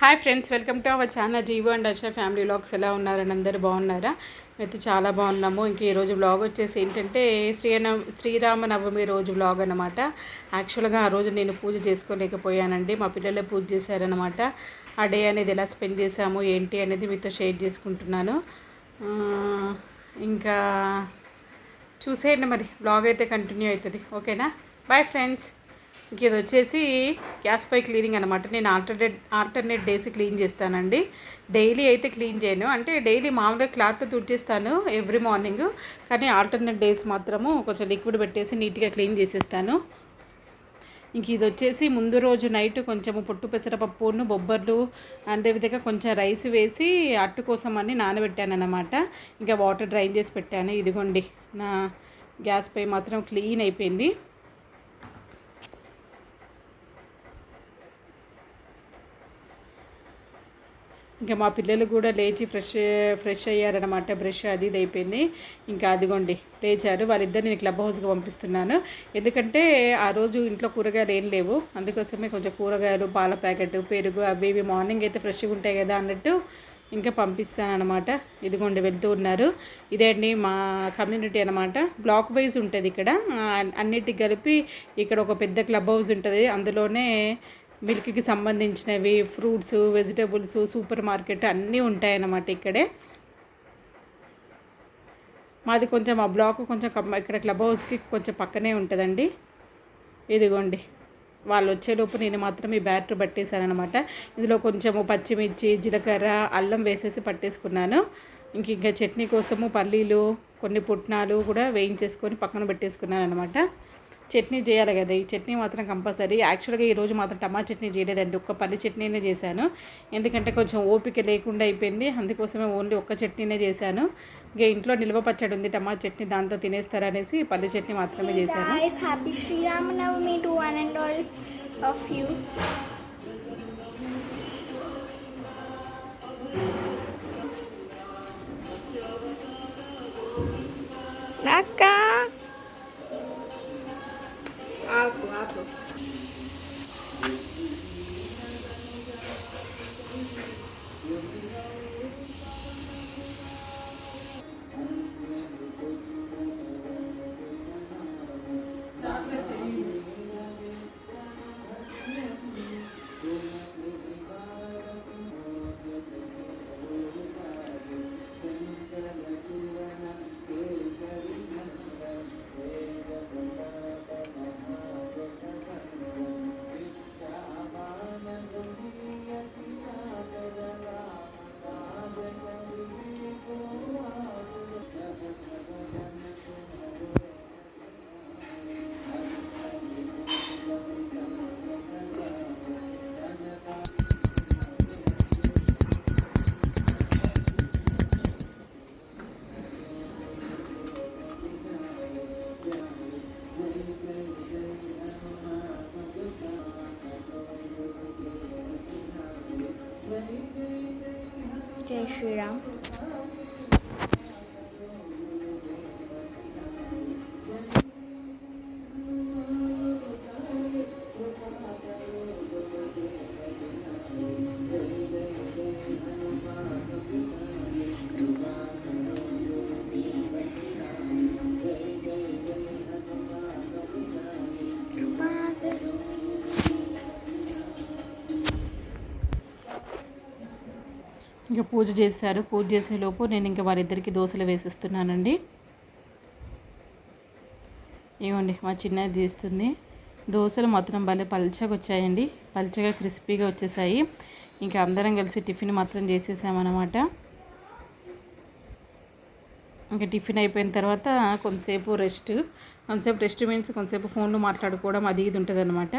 Hi friends welcome to our channel Jeevo and Arsha family vlogs. ఎలా ఉన్నారని అందరూ బాగున్నారా? అయితే చాలా బాగున్నాము. ఇంక ఈరోజు వ్లాగ్ వచ్చేసి ఏంటంటే శ్రీరామ శ్రీరామనవమి రోజు వ్లాగ్ అనమాట యాక్చువల్గా ఆ రోజు నేను పూజ చేసుకోలేకపోయానండి. మా పిల్లలే పూజ చేశారనమాట ఆ డే అనేది ఎలా స్పెండ్ చేశాము ఏంటి అనేది మీతో షేర్ చేసుకుంటున్నాను. ఇంకా చూసేయండి మరి. బ్లాగ్ అయితే కంటిన్యూ అవుతుంది. ఓకేనా? Bye friends. ఇంక ఇది వచ్చేసి గ్యాస్ పై క్లీనింగ్ అనమాట నేను ఆల్టర్నేట్ ఆల్టర్నేట్ డేస్ క్లీన్ చేస్తానండి. డైలీ అయితే క్లీన్ చేయను. అంటే డైలీ మామూలుగా క్లాత్ తుడిచేస్తాను ఎవ్రీ మార్నింగ్. కానీ ఆల్టర్నేట్ డేస్ మాత్రము కొంచెం లిక్విడ్ పెట్టేసి నీట్గా క్లీన్ చేసేస్తాను. ఇంక ఇది వచ్చేసి ముందు రోజు నైట్ కొంచెము పొట్టు పెసరపప్పును బొబ్బర్లు అదేవిధంగా కొంచెం రైస్ వేసి అట్టు కోసం అని నానబెట్టాను అనమాట ఇంకా వాటర్ డ్రైన్ చేసి పెట్టాను. ఇదిగోండి నా గ్యాస్ పై మాత్రం క్లీన్ అయిపోయింది. ఇంకా మా పిల్లలు కూడా లేచి ఫ్రెష్ ఫ్రెష్ అయ్యారనమాట బ్రష్ అది ఇది అయిపోయింది. ఇంకా అదిగోండి లేచారు. వాళ్ళిద్దరిని నేను క్లబ్ హౌస్కి పంపిస్తున్నాను. ఎందుకంటే ఆ రోజు ఇంట్లో కూరగాయలు ఏం లేవు. అందుకోసమే కొంచెం కూరగాయలు పాల ప్యాకెట్ పెరుగు అవి ఇవి మార్నింగ్ అయితే ఫ్రెష్గా ఉంటాయి కదా అన్నట్టు ఇంకా పంపిస్తాను అనమాట ఇదిగోండి వెళ్తూ ఉన్నారు. ఇదే అండి మా కమ్యూనిటీ అనమాట బ్లాక్ వైజ్ ఉంటుంది ఇక్కడ. అన్నిటికి కలిపి ఇక్కడ ఒక పెద్ద క్లబ్ హౌస్ ఉంటుంది. అందులోనే మిల్క్కి సంబంధించినవి ఫ్రూట్స్ వెజిటేబుల్స్ సూపర్ మార్కెట్ అన్నీ ఉంటాయన్నమాట ఇక్కడే. మాది కొంచెం ఆ బ్లాక్ కొంచెం ఇక్కడ క్లబ్ హౌస్కి కొంచెం పక్కనే ఉంటుందండి. ఇదిగోండి వాళ్ళు వచ్చేలోపు నేను మాత్రం ఈ బ్యాటర్ పట్టేశానమాట ఇందులో కొంచెము పచ్చిమిర్చి జీలకర్ర అల్లం వేసేసి పట్టేసుకున్నాను. ఇంక ఇంకా చట్నీ కోసము పల్లీలు కొన్ని పుట్నాలు కూడా వేయించేసుకొని పక్కన పెట్టేసుకున్నాను అనమాట చట్నీ చేయాలి కదా. ఈ చట్నీ మాత్రం కంపల్సరీ. యాక్చువల్గా ఈరోజు మాత్రం టమాటా చట్నీ చేయలేదండి. ఒక్క పల్లి చట్నీనే చేశాను. ఎందుకంటే కొంచెం ఓపిక లేకుండా అయిపోయింది. అందుకోసమే ఓన్లీ ఒక్క చట్నీనే చేశాను. ఇక ఇంట్లో నిల్వ పచ్చడి ఉంది. టమాటా చట్నీ దాంతో తినేస్తారనేసి పల్లి చట్నీ మాత్రమే చేశాను. of ఇంకా పూజ చేశారు. పూజ చేసేలోపు నేను ఇంకా వారిద్దరికి దోశలు వేసిస్తున్నానండి. ఇవ్వండి మా చిన్నది తీస్తుంది. దోశలు మాత్రం భలే పల్చగా వచ్చాయండి. పల్చగా క్రిస్పీగా వచ్చేసాయి. ఇంకా అందరం కలిసి టిఫిన్ మాత్రం చేసేసామన్నమాట. ఇంకా టిఫిన్ అయిపోయిన తర్వాత కొంతసేపు రెస్ట్. కొంతసేపు రెస్ట్ మీన్స్ కొంతసేపు ఫోన్లో మాట్లాడుకోవడం అది ఇది ఉంటుంది అనమాట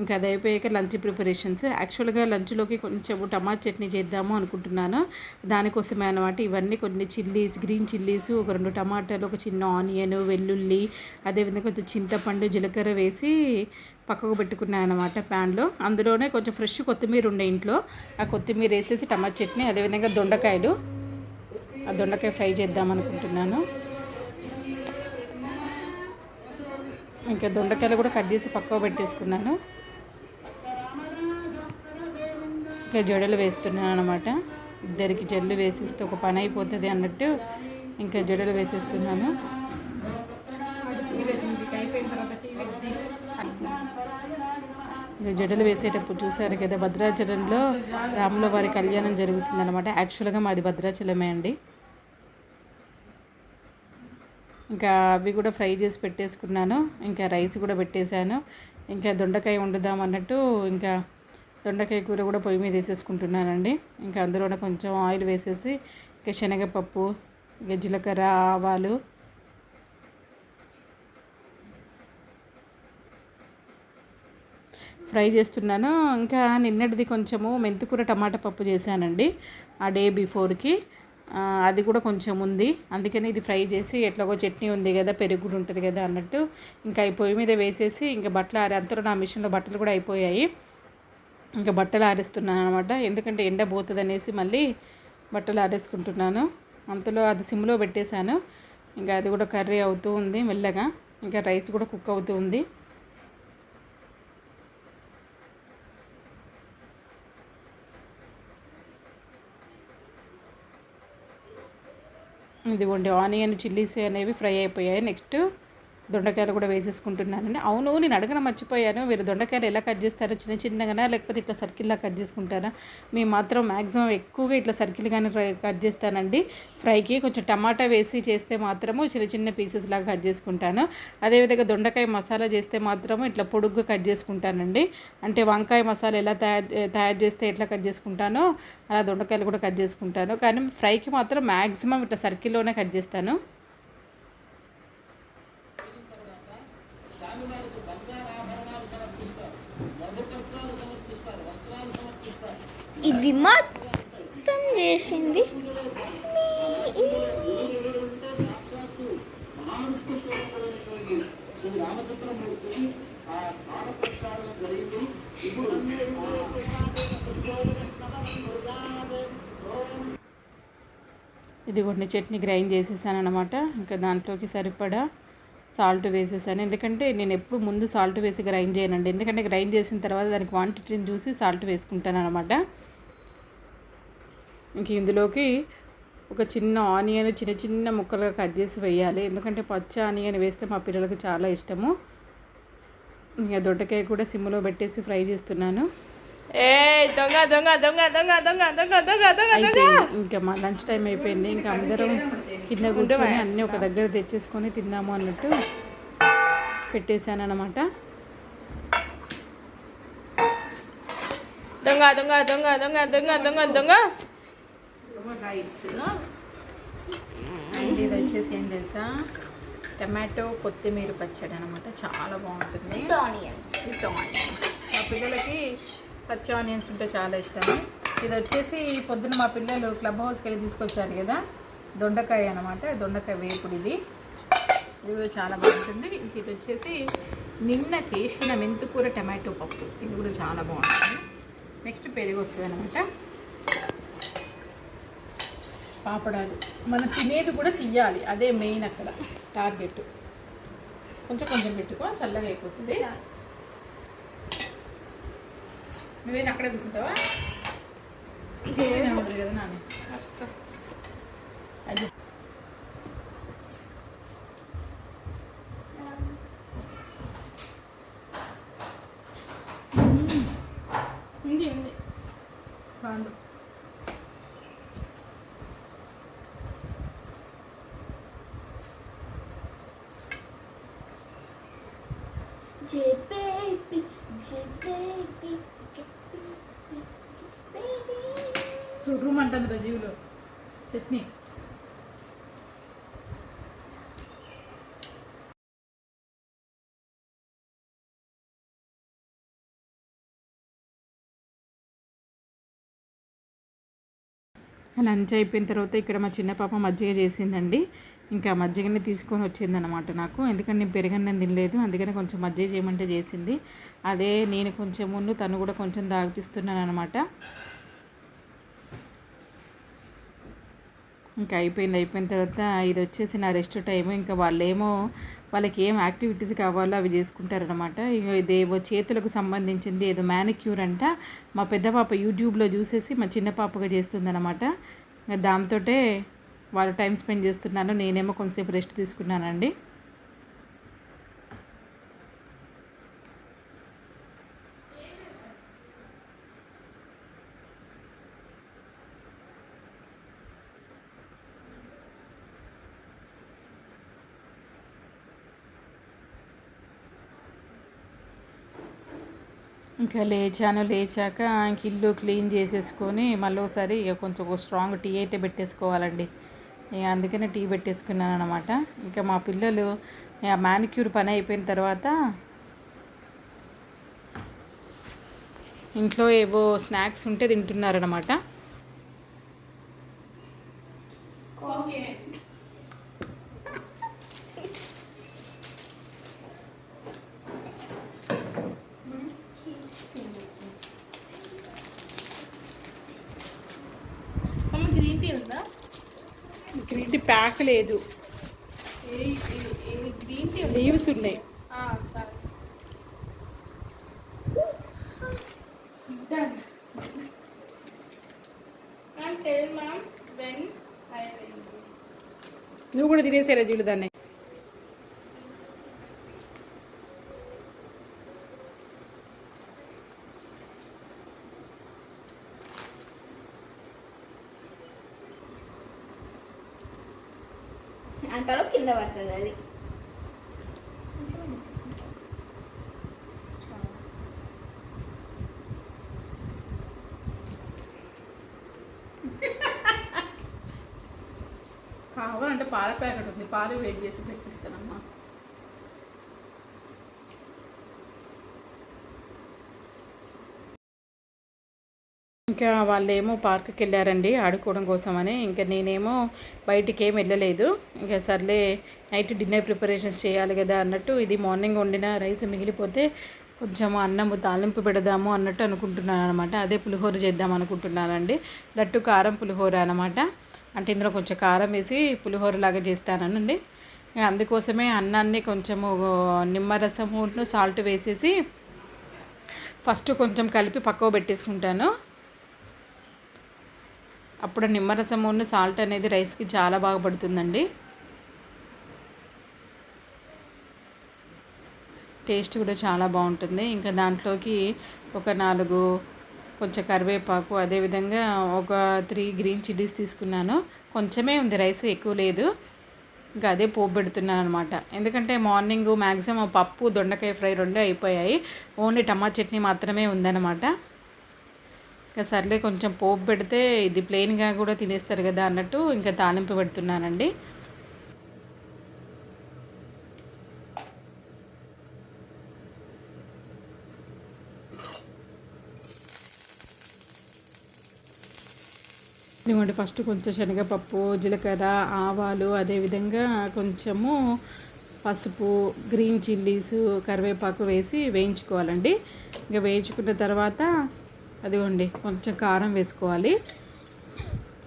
ఇంకా అది అయిపోయాక లంచ్ ప్రిపరేషన్స్. యాక్చువల్గా లంచ్లోకి కొంచెం టమాటా చట్నీ చేద్దాము అనుకుంటున్నాను. దానికోసమే అనమాట ఇవన్నీ కొన్ని చిల్లీస్ గ్రీన్ చిల్లీస్ ఒక రెండు టమాటాలు ఒక చిన్న ఆనియన్ వెల్లుల్లి అదేవిధంగా కొంచెం చింతపండు జీలకర్ర వేసి పక్కకు పెట్టుకున్నాను అనమాట ప్యాన్లో. అందులోనే కొంచెం ఫ్రెష్ కొత్తిమీర ఉండే ఇంట్లో. ఆ కొత్తిమీర వేసేసి టమాటా చట్నీ అదేవిధంగా దొండకాయలు. ఆ దొండకాయ ఫ్రై చేద్దాం అనుకుంటున్నాను. ఇంకా దొండకాయలు కూడా కట్ చేసి పక్కకు పెట్టేసుకున్నాను. ఇంకా జడలు వేస్తున్నాను అనమాట ఇద్దరికి జడలు వేసేస్తే ఒక పని అయిపోతుంది అన్నట్టు ఇంకా జడలు వేసేస్తున్నాను. ఇక జడలు వేసేటప్పుడు చూసారు కదా భద్రాచలంలో రాముల వారి కళ్యాణం జరుగుతుంది అనమాట యాక్చువల్గా మాది భద్రాచలమే అండి. ఇంకా అవి కూడా ఫ్రై చేసి పెట్టేసుకున్నాను. ఇంకా రైస్ కూడా పెట్టేశాను. ఇంకా దొండకాయ వండుదాం అన్నట్టు ఇంకా దొండకాయ కూర కూడా పొయ్యి మీద వేసేసుకుంటున్నానండి. ఇంకా అందులోనే కొంచెం ఆయిల్ వేసేసి ఇంకా శనగపప్పు ఇంకా జీలకర్ర ఆవాలు. ఫ్రై చేస్తున్నాను. ఇంకా నిన్నటిది కొంచెము మెంతికూర టమాటా పప్పు చేశానండి. ఆ డే బిఫోర్కి. అది కూడా కొంచెం ఉంది. అందుకని ఇది ఫ్రై చేసి ఎట్లాగో చట్నీ ఉంది కదా పెరుగు కూడా ఉంటుంది కదా అన్నట్టు. ఇంకా ఈ పొయ్యి మీద వేసేసి ఇంకా బట్టలు ఆరే అంతలో నా మిషన్లో బట్టలు కూడా అయిపోయాయి. ఇంకా బట్టలు ఆరేస్తున్నాను అనమాట ఎందుకంటే ఎండ పోతుంది అనేసి మళ్ళీ బట్టలు ఆరేసుకుంటున్నాను. అంతలో అది సిమ్లో పెట్టేశాను. ఇంకా అది కూడా కర్రీ అవుతూ ఉంది మెల్లగా. ఇంకా రైస్ కూడా కుక్ అవుతూ ఉంది. ఇదిగోండి ఆనియన్ చిల్లీస్ అనేవి ఫ్రై అయిపోయాయి. నెక్స్ట్ దొండకాయలు కూడా వేసేసుకుంటున్నానండి. అవును నేను అడగన మర్చిపోయాను. మీరు దొండకాయలు ఎలా కట్ చేస్తారో చిన్న చిన్నగానా లేకపోతే ఇట్లా సర్కిల్లా కట్ చేసుకుంటారా? మేము మాత్రం మ్యాక్సిమం ఎక్కువగా ఇట్లా సర్కిల్గానే కట్ చేస్తానండి. ఫ్రైకి కొంచెం టమాటా వేసి చేస్తే మాత్రము చిన్న చిన్న పీసెస్ లాగా కట్ చేసుకుంటాను. అదేవిధంగా దొండకాయ మసాలా చేస్తే మాత్రము ఇట్లా పొడుగ్గా కట్ చేసుకుంటానండి. అంటే వంకాయ మసాలా ఎలా తయారు తయారు చేస్తే ఎట్లా కట్ చేసుకుంటానో అలా దొండకాయలు కూడా కట్ చేసుకుంటాను. కానీ ఫ్రైకి మాత్రం మ్యాక్సిమం ఇట్లా సర్కిల్లోనే కట్ చేస్తాను. చార్మినార్కు బంగారు ఆభరణాలు సమర్పిస్తారు. నవ్వుకర్తాలు సమర్పిస్తారు. వస్త్రాలు సమర్పిస్తారు. ఇవి మొత్తం చేసింది ఇది కొన్ని చట్నీ గ్రైండ్ చేసేసాను అనమాట ఇంకా దాంట్లోకి సరిపడా సాల్ట్ వేసేసాను. ఎందుకంటే నేను ఎప్పుడు ముందు సాల్ట్ వేసి గ్రైండ్ చేయనండి. ఎందుకంటే గ్రైండ్ చేసిన తర్వాత దాని క్వాంటిటీని చూసి సాల్ట్ వేసుకుంటాను అనమాట ఇంక ఇందులోకి ఒక చిన్న ఆనియన్ చిన్న చిన్న ముక్కలుగా కట్ చేసి వేయాలి. ఎందుకంటే పచ్చ ఆనియన్ వేస్తే మా పిల్లలకు చాలా ఇష్టము. ఇంకా దొడ్డకాయ కూడా సిమ్లో పెట్టేసి ఫ్రై చేస్తున్నాను. ఏ దొంగ దొంగ దొంగ దొంగ దొంగ దొంగ దొంగ దొంగ అయిపోయింది ఇంకా మా లంచ్ టైం అయిపోయింది ఇంకా అందరం కింద కూర్చొని అన్నీ ఒక దగ్గర తెచ్చేసుకొని తిందాము అన్నట్టు పెట్టేశాను అనమాట దొంగ దొంగ దొంగ దొంగ దొంగ దొంగ దొంగ రైస్ అండ్ ఇది వచ్చేసి ఏం తెలుసా టమాటో కొత్తిమీర పచ్చడి అనమాట చాలా బాగుంటుంది ఆనియన్స్ విత్ ఆనియన్ మా పిల్లలకి పచ్చి ఆనియన్స్ ఉంటే చాలా ఇష్టం ఇది వచ్చేసి పొద్దున మా పిల్లలు క్లబ్ హౌస్కి వెళ్ళి తీసుకొచ్చారు కదా దొండకాయ అనమాట దొండకాయ వేపుడు ఇది. ఇది కూడా చాలా బాగుంటుంది. ఇది వచ్చేసి నిన్న చేసిన మెంతుకూర టమాటో పప్పు. ఇది కూడా చాలా బాగుంటుంది. నెక్స్ట్ పెరుగు వస్తుంది అనమాట పాపడాలు. మనం తినేది కూడా తీయాలి అదే మెయిన్ అక్కడ టార్గెట్. కొంచెం కొంచెం పెట్టుకో చల్లగా అయిపోతుంది. నువ్వేది అక్కడే కూర్చుంటావా? ఉంటుంది కదా నాన్న. అది. ఉంది ఉంది. బాగుంది. బేబీ. రూమ్ అంటుంది రజీవులో చట్నీ. లంచ్ అయిపోయిన తర్వాత ఇక్కడ మా చిన్న పాప మజ్జిగ చేసిందండి. ఇంకా మజ్జిగని తీసుకొని వచ్చిందనమాట నాకు. ఎందుకంటే నేను పెరగన్నం తినలేదు అందుకని కొంచెం మజ్జిగ చేయమంటే చేసింది. అదే నేను కొంచెం ముందు తను కూడా కొంచెం తాగిపిస్తున్నాను అనమాట ఇంకా అయిపోయింది అయిపోయిన తర్వాత ఇది వచ్చేసి నా రెస్ట్ టైం ఇంకా వాళ్ళేమో వాళ్ళకి ఏం యాక్టివిటీస్ కావాలో అవి చేసుకుంటారనమాట ఇక ఇదేవో చేతులకు సంబంధించింది ఏదో మ్యానిక్యూర్ అంట. మా పెద్ద పాప యూట్యూబ్లో చూసేసి మా చిన్న పాపగా చేస్తుందన్నమాట. ఇంకా దాంతో వాళ్ళు టైం స్పెండ్ చేస్తున్నాను. నేనేమో కొంతసేపు రెస్ట్ తీసుకున్నానండి. ఇంకా లేచాను. లేచాక ఇంక ఇల్లు క్లీన్ చేసేసుకొని మళ్ళీ ఒకసారి ఇక కొంచెం ఒక స్ట్రాంగ్ టీ అయితే పెట్టేసుకోవాలండి. ఇక అందుకనే టీ పెట్టేసుకున్నాను అనమాట ఇంకా మా పిల్లలు మానిక్యూర్ మ్యానిక్యూర్ పని అయిపోయిన తర్వాత ఇంట్లో ఏవో స్నాక్స్ ఉంటే తింటున్నారనమాట ప్యాక్ లేదు గ్రీన్ టీ లీవ్స్ ఉన్నాయి చాలు done ma'am tell ma'am when I will నువ్వు కూడా తినేసారా చూడు దాన్ని కింద అది కావాలంటే పాల ప్యాకెట్ ఉంది. పాలు వేడి చేసి పెట్టిస్తాను. ఇంకా వాళ్ళేమో పార్క్కి వెళ్ళారండి ఆడుకోవడం కోసమని. ఇంకా నేనేమో బయటికి ఏం వెళ్ళలేదు. ఇంకా సర్లే నైట్ డిన్నర్ ప్రిపరేషన్స్ చేయాలి కదా అన్నట్టు ఇది మార్నింగ్ వండిన రైస్ మిగిలిపోతే కొంచెం అన్నము తాలింపు పెడదాము అన్నట్టు అనుకుంటున్నాను అనమాట అదే పులిహోర చేద్దాం అనుకుంటున్నానండి. దట్టు కారం పులిహోర అనమాట అంటే ఇందులో కొంచెం కారం వేసి పులిహోర లాగా చేస్తానండి అందుకోసమే అన్నాన్ని కొంచెము నిమ్మరసము సాల్ట్ వేసేసి ఫస్ట్ కొంచెం కలిపి పక్కకు పెట్టేసుకుంటాను. అప్పుడు నిమ్మరసమును సాల్ట్ అనేది రైస్కి చాలా బాగా పడుతుందండి. టేస్ట్ కూడా చాలా బాగుంటుంది. ఇంకా దాంట్లోకి ఒక నాలుగు కొంచెం కరివేపాకు అదేవిధంగా ఒక త్రీ గ్రీన్ చిల్లీస్ తీసుకున్నాను. కొంచెమే ఉంది రైస్ ఎక్కువ లేదు. ఇంకా అదే పోపు పెడుతున్నాను అనమాట ఎందుకంటే మార్నింగ్ మ్యాక్సిమం పప్పు దొండకాయ ఫ్రై రెండే అయిపోయాయి. ఓన్లీ టమాటా చట్నీ మాత్రమే ఉందన్నమాట. ఇంకా సర్లే కొంచెం పోపు పెడితే ఇది ప్లెయిన్గా కూడా తినేస్తారు కదా అన్నట్టు ఇంకా తాలింపు పెడుతున్నానండి. ఇదిగోండి ఫస్ట్ కొంచెం శనగపప్పు జీలకర్ర ఆవాలు అదేవిధంగా కొంచెము పసుపు గ్రీన్ చిల్లీస్ కరివేపాకు వేసి వేయించుకోవాలండి. ఇంకా వేయించుకున్న తర్వాత అదిగోండి కొంచెం కారం వేసుకోవాలి.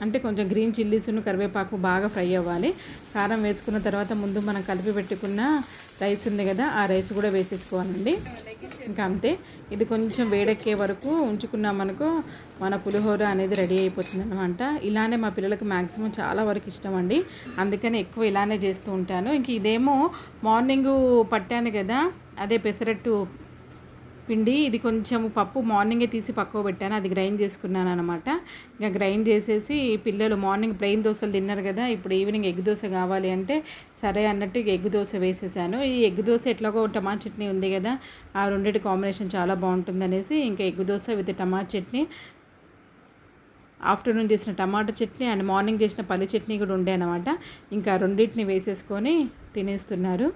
అంటే కొంచెం గ్రీన్ చిల్లీస్ను కరివేపాకు బాగా ఫ్రై అవ్వాలి. కారం వేసుకున్న తర్వాత ముందు మనం కలిపి పెట్టుకున్న రైస్ ఉంది కదా ఆ రైస్ కూడా వేసేసుకోవాలండి. ఇంకా అంతే. ఇది కొంచెం వేడెక్కే వరకు ఉంచుకున్నామనుకో మన పులిహోర అనేది రెడీ అయిపోతుంది అనమాట ఇలానే మా పిల్లలకు మ్యాక్సిమం చాలా వరకు ఇష్టం అండి. అందుకని ఎక్కువ ఇలానే చేస్తూ ఉంటాను. ఇంక ఇదేమో మార్నింగ్ పట్టాను కదా అదే పెసరట్టు పిండి ఇది కొంచెం పప్పు మార్నింగే తీసి పక్కకు పెట్టాను అది గ్రైండ్ చేసుకున్నాను అనమాట ఇంకా గ్రైండ్ చేసేసి పిల్లలు మార్నింగ్ ప్లెయిన్ దోశలు తిన్నారు కదా ఇప్పుడు ఈవినింగ్ ఎగ్ దోశ కావాలి అంటే సరే అన్నట్టు ఎగ్ దోశ వేసేసాను. ఈ ఎగ్ దోశ ఎట్లాగో టమాటా చట్నీ ఉంది కదా ఆ రెండింటి కాంబినేషన్ చాలా బాగుంటుంది అనేసి ఇంకా egg dosa with tomato chutney afternoon చేసిన టమాటా చట్నీ అండ్ మార్నింగ్ చేసిన పల్లి చట్నీ కూడా ఉండే అనమాట ఇంకా రెండింటిని వేసేసుకొని తినేస్తున్నారు.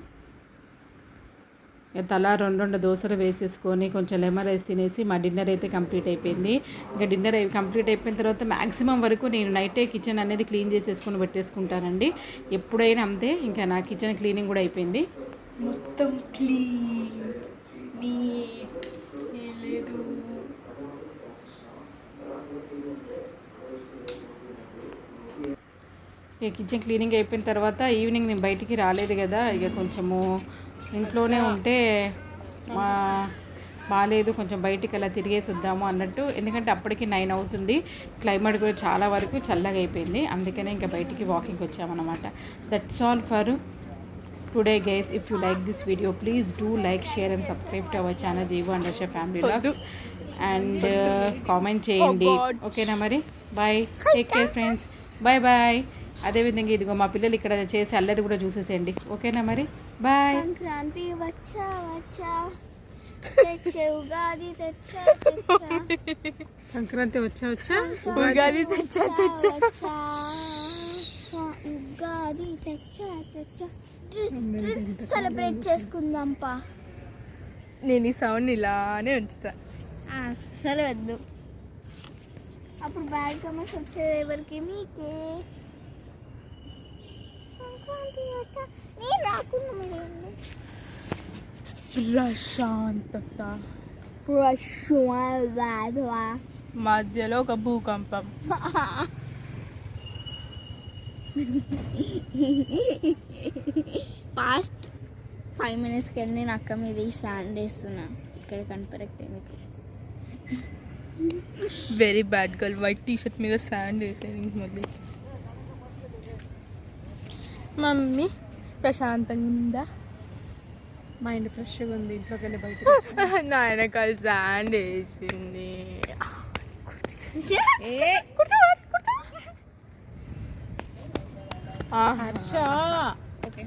తలా రెండు రెండు దోశలు వేసేసుకొని కొంచెం లెమన్ రైస్ తినేసి మా డిన్నర్ అయితే కంప్లీట్ అయిపోయింది. ఇంకా డిన్నర్ అయి కంప్లీట్ అయిపోయిన తర్వాత మ్యాక్సిమం వరకు నేను నైటే కిచెన్ అనేది క్లీన్ చేసేసుకొని పెట్టేసుకుంటానండి. ఎప్పుడైనా అంతే ఇంకా నా కిచెన్ క్లీనింగ్ కూడా అయిపోయింది. మొత్తం క్లీన్ నీట్ లేదు. ఇక కిచెన్ క్లీనింగ్ అయిపోయిన తర్వాత ఈవినింగ్ నేను బయటికి రాలేదు కదా. ఇక కొంచెము ఇంట్లోనే ఉంటే మా బాగాలేదు కొంచెం బయటికి అలా తిరిగేసి వద్దాము అన్నట్టు. ఎందుకంటే అప్పటికి నైన్ అవుతుంది. క్లైమేట్ కూడా చాలా వరకు చల్లగా అయిపోయింది. అందుకనే ఇంకా బయటికి వాకింగ్కి వచ్చామన్నమాట. That's all for today guys if you like this video please do like share and subscribe to our channel Jeevo and Rasha family and comment చేయండి. ఓకేనా మరి? Bye take care friends bye bye అదేవిధంగా ఇదిగో మా పిల్లలు ఇక్కడ చేసి అల్లరి కూడా చూసేసేయండి. ఓకేనా మరి? బాయ్ సంక్రాంతి వచ్చా వచ్చా. సంక్రాంతి వచ్చా వచ్చా? ఉగాది తెచ్చా తెచ్చా. వచ్చా ఉగాది తెచ్చా తెచ్చా. సెలబ్రేట్ చేసుకుందాం పా నేను ఈ సౌండ్ ఇలానే ఉంచుతా. అస్సలు వద్దు. అప్పుడు బ్యాడ్ కమెంట్స్ వచ్చేది ఎవరికి? మీకే సంక్రాంతి వచ్చా నేను రాకుండా మీరు ప్రశాంతత ప్రశ్న మధ్యలో ఒక భూకంపం పాస్ట్ ఫైవ్ మినిట్స్కి వెళ్ళి నేను అక్క మీద ఈ స్టాండ్ వేస్తున్నా ఇక్కడ కనపరెక్ట్ మీకు very bad girl white T shirt మీద శాండ్ వేసేది మళ్ళీ మమ్మీ ప్రశాంతంగా ఉందా? మైండ్ ఫ్రెష్గా ఉంది ఇంట్లోకి వెళ్ళి బయట నా వెనకాల శాండ్ వేసింది. హర్ష. ఓకే.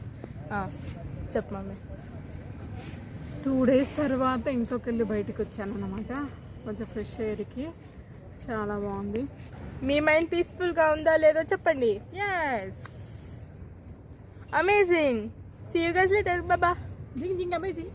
చెప్పు మమ్మీ. టూ డేస్ తర్వాత ఇంట్లోకి వెళ్ళి బయటకు వచ్చాను అనమాట కొంచెం ఫ్రెష్ ఎయిర్కి. చాలా బాగుంది. మీ మైండ్ పీస్ఫుల్గా ఉందా లేదో చెప్పండి. Yes Amazing. See you guys later. Bye-bye. Ding, ding, amazing.